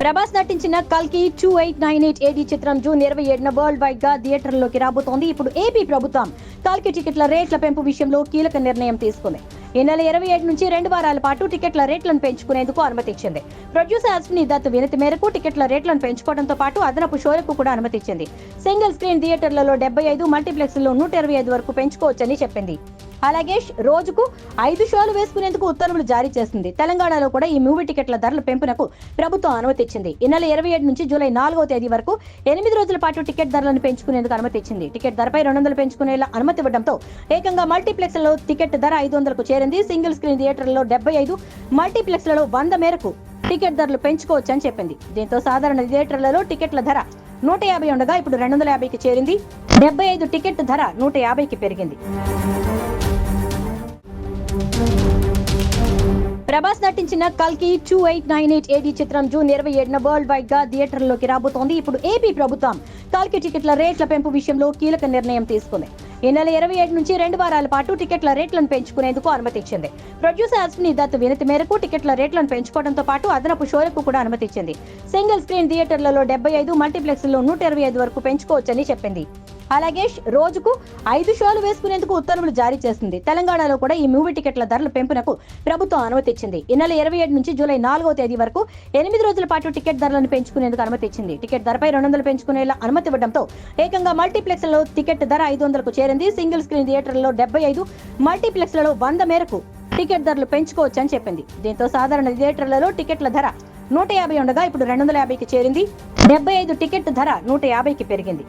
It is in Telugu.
ప్రభాస్ నటించిన కల్కి two eight nine eight AD చిత్రం జూన్ ఇరవై ఏడున వరల్డ్ వైడ్గా థియేటర్లోకి రాబోతోంది. ఇప్పుడు ఏపీ ప్రభుత్వం కల్కి టికెట్ల రేట్ల పెంపు విషయంలో కీలక నిర్ణయం తీసుకుంది. ఈ నెల ఇరవై ఏడు నుంచి రెండు వారాల పాటు టికెట్ల రేట్లను పెంచుకునేందుకు అనుమతి ఇచ్చింది. ప్రొడ్యూసర్ అశ్విని దత్ వినతి మేరకు టికెట్ల రేట్లను పెంచుకోవడంతో పాటు అదనపు షోలకు కూడా అనుమతి ఇచ్చింది. సింగిల్ స్క్రీన్ థియేటర్లలో డెబ్బై ఐదు మల్టీప్లెక్స్లో నూట ఇరవై ఐదు వరకు పెంచుకోవచ్చని చెప్పింది. అలాగే రోజుకు ఐదు షోలు వేసుకునేందుకు ఉత్తర్వులు జారీ చేసింది. తెలంగాణలో కూడా ఈ మూవీ టికెట్ల ధరల పెంపునకు ప్రభుత్వం అనుమతి ఇచ్చింది. ఈ నెల ఇరవై ఏడు నుంచి జూలై నాలుగో తేదీ వరకు ఎనిమిది రోజుల పాటు టికెట్ ధరలను పెంచుకునేందుకు అనుమతి ఇచ్చింది. టికెట్ ధరపై రెండు వందలు పెంచుకునేలా అనుమతి ఇవ్వడంతో ఏకంగా మల్టీప్లెక్స్లో టికెట్ ధర ఐదు వందలకు చేరింది. సింగిల్ స్క్రీన్ థియేటర్లలో డెబ్బై ఐదు మల్టీప్లెక్స్లలో వంద మేరకు టికెట్ ధరలు పెంచుకోవచ్చని చెప్పింది. దీంతో సాధారణ థియేటర్లలో టికెట్ల ధర నూట యాభై ఉండగా ఇప్పుడు రెండు వందల యాభైకి చేరింది. డెబ్బై ఐదు టికెట్ ధర నూట యాభైకి పెరిగింది. ప్రభాస్ నటించిన కల్కి two eight nine eight AD చిత్రం జూన్ ఇరవై ఏడున వరల్డ్ వైడ్గా థియేటర్లోకి రాబోతోంది. ఇప్పుడు ఏపీ ప్రభుత్వం కల్కి టికెట్ల రేట్ల పెంపు విషయంలో కీలక నిర్ణయం తీసుకుంది. ఈ నెల ఇరవై ఏడు నుంచి రెండు వారాల పాటు టికెట్ల రేట్లను పెంచుకునేందుకు అనుమతి ఇచ్చింది. ప్రొడ్యూసర్ అశ్విని దత్ వినతి మేరకు టికెట్ల రేట్లను పెంచుకోవడంతో పాటు అదనపు షోలకు కూడా అనుమతి ఇచ్చింది. సింగిల్ స్క్రీన్ థియేటర్లలో డెబ్బై ఐదు మల్టీప్లెక్స్లో నూట ఇరవై ఐదు వరకు పెంచుకోవచ్చని చెప్పింది. అలాగే రోజుకు ఐదు షోలు వేసుకునేందుకు ఉత్తర్వులు జారీ చేసింది. తెలంగాణలో కూడా ఈ మూవీ టికెట్ల ధరల పెంపునకు ప్రభుత్వం అనుమతి ఇచ్చింది. ఈ నెల ఇరవై ఏడు నుంచి జూలై నాలుగో తేదీ వరకు ఎనిమిది రోజుల పాటు టికెట్ ధరలను పెంచుకునేందుకు అనుమతి ఇచ్చింది. టికెట్ ధరపై రెండు వందలు పెంచుకునేలా అనుమతి ఇవ్వడంతో ఏకంగా మల్టీప్లెక్స్లో టికెట్ ధర ఐదు వందలకు చేరింది. సింగిల్ స్క్రీన్ థియేటర్లలో డెబ్బై ఐదు మల్టీప్లెక్స్లలో వంద మేరకు టికెట్ ధరలు పెంచుకోవచ్చని చెప్పింది. దీంతో సాధారణ థియేటర్లలో టికెట్ల ధర నూట యాభై ఉండగా ఇప్పుడు రెండు వందల యాభైకి చేరింది. డెబ్బై ఐదు టికెట్ ధర నూట యాభైకి పెరిగింది.